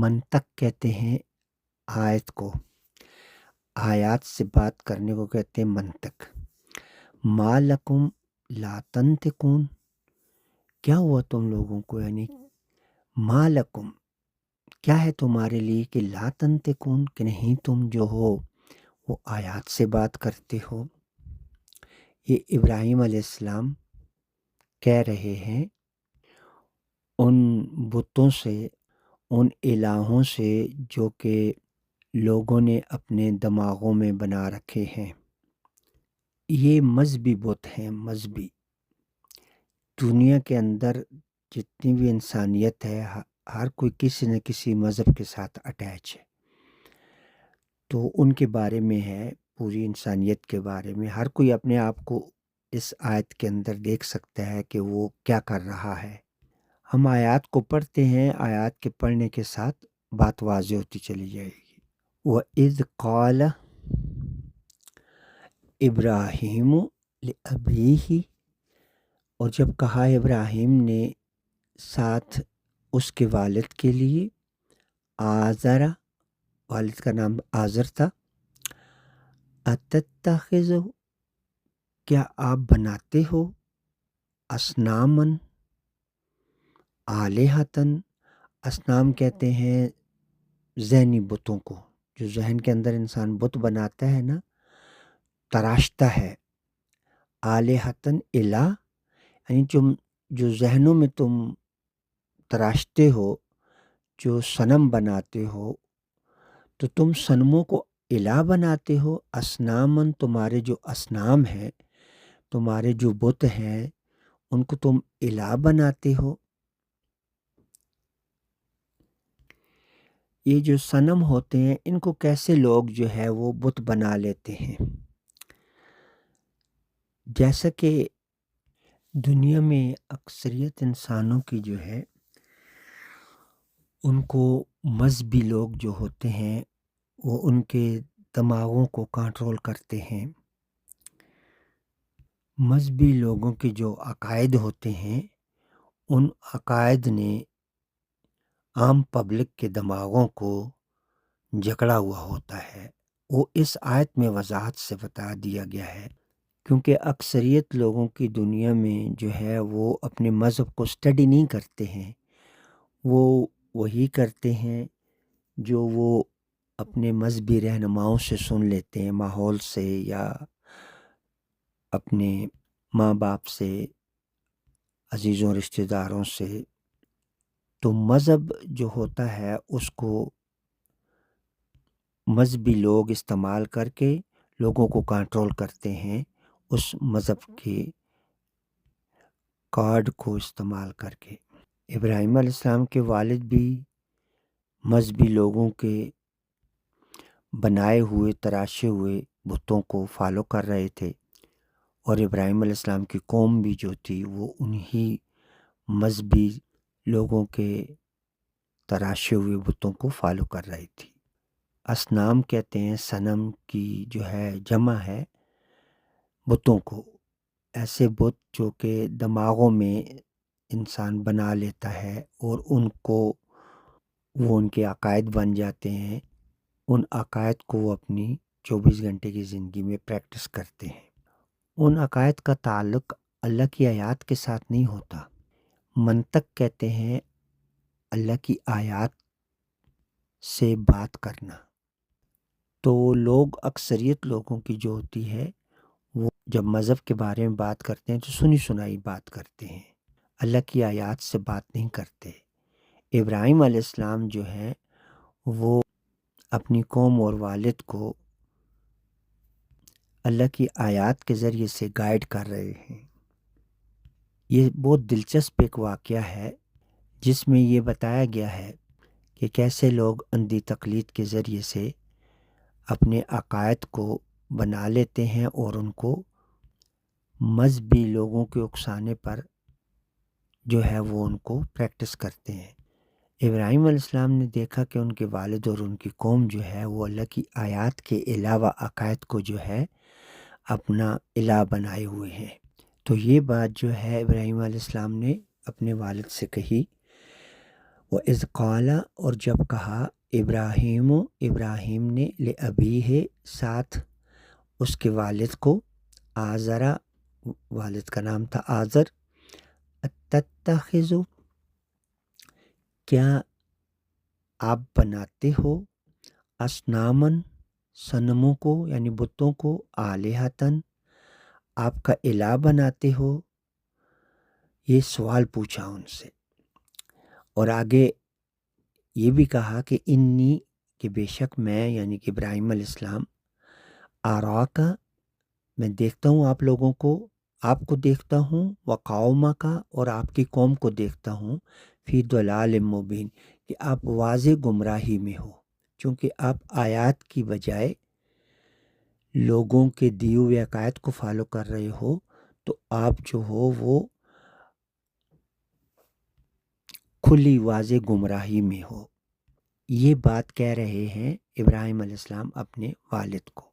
منطق کہتے ہیں آیت کو۔ آیات سے بات کرنے کو کہتے ہیں منطق۔ مالکم لا تنتقون کیا ہوا تم لوگوں کو؟ یعنی مالکم کیا ہے تمہارے لیے کہ لا تنتقون کہ نہیں تم جو ہو، وہ آیات سے بات کرتے ہو۔ یہ ابراہیم علیہ السلام کہہ رہے ہیں، ان بتوں سے ان الہوں سے جو کہ لوگوں نے اپنے دماغوں میں بنا رکھے ہیں۔ یہ مذہبی بت ہیں، مذہبی۔ دنیا کے اندر جتنی بھی انسانیت ہے ہر کوئی کسی نہ کسی مذہب کے ساتھ اٹیچ ہے۔ تو ان کے بارے میں ہے، پوری انسانیت کے بارے میں۔ ہر کوئی اپنے آپ کو اس آیت کے اندر دیکھ سکتا ہے کہ وہ کیا کر رہا ہے۔ ہم آیات کو پڑھتے ہیں، آیات کے پڑھنے کے ساتھ بات واضح ہوتی چلی جائے گی۔ وہ عز قال ابراہیم ابھی ہی اور جب کہا ابراہیم نے ساتھ اس کے والد کے لیے آزرا والد کا نام آزر تھا اتتخذ کیا آپ بناتے ہو؟ اسنامن آلیہتن اسنام کہتے ہیں ذہنی بتوں کو۔ جو ذہن کے اندر انسان بت بناتا ہے نا، تراشتا ہے۔ آلیہتن الہ یعنی تم جو ذہنوں میں تم تراشتے ہو، جو صنم بناتے ہو، تو تم صنموں کو الہ بناتے ہو۔ اسنامن تمہارے جو اسنام ہیں، تمہارے جو بت ہیں، ان کو تم الہ بناتے ہو۔ یہ جو صنم ہوتے ہیں، ان کو کیسے لوگ جو ہے وہ بت بنا لیتے ہیں؟ جیسا کہ دنیا میں اکثریت انسانوں کی جو ہے، ان کو مذہبی لوگ جو ہوتے ہیں، وہ ان کے دماغوں کو کنٹرول کرتے ہیں۔ مذہبی لوگوں کے جو عقائد ہوتے ہیں، ان عقائد نے عام پبلک کے دماغوں کو جکڑا ہوا ہوتا ہے۔ وہ اس آیت میں وضاحت سے بتا دیا گیا ہے، کیونکہ اکثریت لوگوں کی دنیا میں جو ہے وہ اپنے مذہب کو اسٹڈی نہیں کرتے ہیں۔ وہ وہی کرتے ہیں جو وہ اپنے مذہبی رہنماؤں سے سن لیتے ہیں، ماحول سے یا اپنے ماں باپ سے، عزیزوں، رشتہ داروں سے۔ تو مذہب جو ہوتا ہے، اس کو مذہبی لوگ استعمال کر کے لوگوں کو کنٹرول کرتے ہیں، اس مذہب کے کارڈ کو استعمال کر کے۔ ابراہیم علیہ السلام کے والد بھی مذہبی لوگوں کے بنائے ہوئے، تراشے ہوئے بتوں کو فالو کر رہے تھے۔ اور ابراہیم علیہ السلام کی قوم بھی جو تھی، وہ انہی مذہبی لوگوں کے تراشے ہوئے بتوں کو فالو کر رہی تھی۔ اسنام کہتے ہیں صنم کی جو ہے جمع ہے بتوں کو۔ ایسے بت جو کہ دماغوں میں انسان بنا لیتا ہے اور ان کو وہ ان کے عقائد بن جاتے ہیں۔ ان عقائد کو وہ اپنی چوبیس گھنٹے کی زندگی میں پریکٹس کرتے ہیں۔ ان عقائد کا تعلق اللہ کی آیات کے ساتھ نہیں ہوتا۔ منطق کہتے ہیں، اللہ کی آیات سے بات کرنا۔ تو لوگ اکثریت لوگوں کی جو ہوتی ہے، وہ جب مذہب کے بارے میں بات کرتے ہیں تو سنی سنائی بات کرتے ہیں۔ اللہ کی آیات سے بات نہیں کرتے۔ ابراہیم علیہ السلام جو ہے، وہ اپنی قوم اور والد کو اللہ کی آیات کے ذریعے سے گائیڈ کر رہے ہیں۔ یہ بہت دلچسپ ایک واقعہ ہے جس میں یہ بتایا گیا ہے کہ کیسے لوگ اندھی تقلید کے ذریعے سے اپنے عقائد کو بنا لیتے ہیں اور ان کو مذہبی لوگوں کے اکسانے پر جو ہے وہ ان کو پریکٹس کرتے ہیں۔ ابراہیم علیہ السلام نے دیکھا کہ ان کے والد اور ان کی قوم جو ہے وہ اللہ کی آیات کے علاوہ عقائد کو جو ہے اپنا الہ بنائے ہوئے ہیں۔ تو یہ بات جو ہے ابراہیم علیہ السلام نے اپنے والد سے کہی وہ از قالا اور جب کہا، ابراہیم و ابراہیم نے لے ابھی ہے ساتھ اس کے والد کو، آذرا، والد کا نام تھا آذر تتخذو کیا آپ بناتے ہو اسنامن صنموں کو یعنی بتوں کو آلیہتن آپ کا الہ بناتے ہو؟ یہ سوال پوچھا ان سے۔ اور آگے یہ بھی کہا کہ انی، کہ بے شک میں یعنی کہ ابراہیم علیہ السلام آرا کا میں دیکھتا ہوں آپ لوگوں کو، آپ کو دیکھتا ہوں، و قوما کا، اور آپ کی قوم کو دیکھتا ہوں، فی دلال مبین، کہ آپ واضح گمراہی میں ہو، چونکہ آپ آیات کی بجائے لوگوں کے دیو ہوئے عقائد کو فالو کر رہے ہو، تو آپ جو ہو وہ کھلی واضح گمراہی میں ہو۔ یہ بات کہہ رہے ہیں ابراہیم علیہ السلام اپنے والد کو۔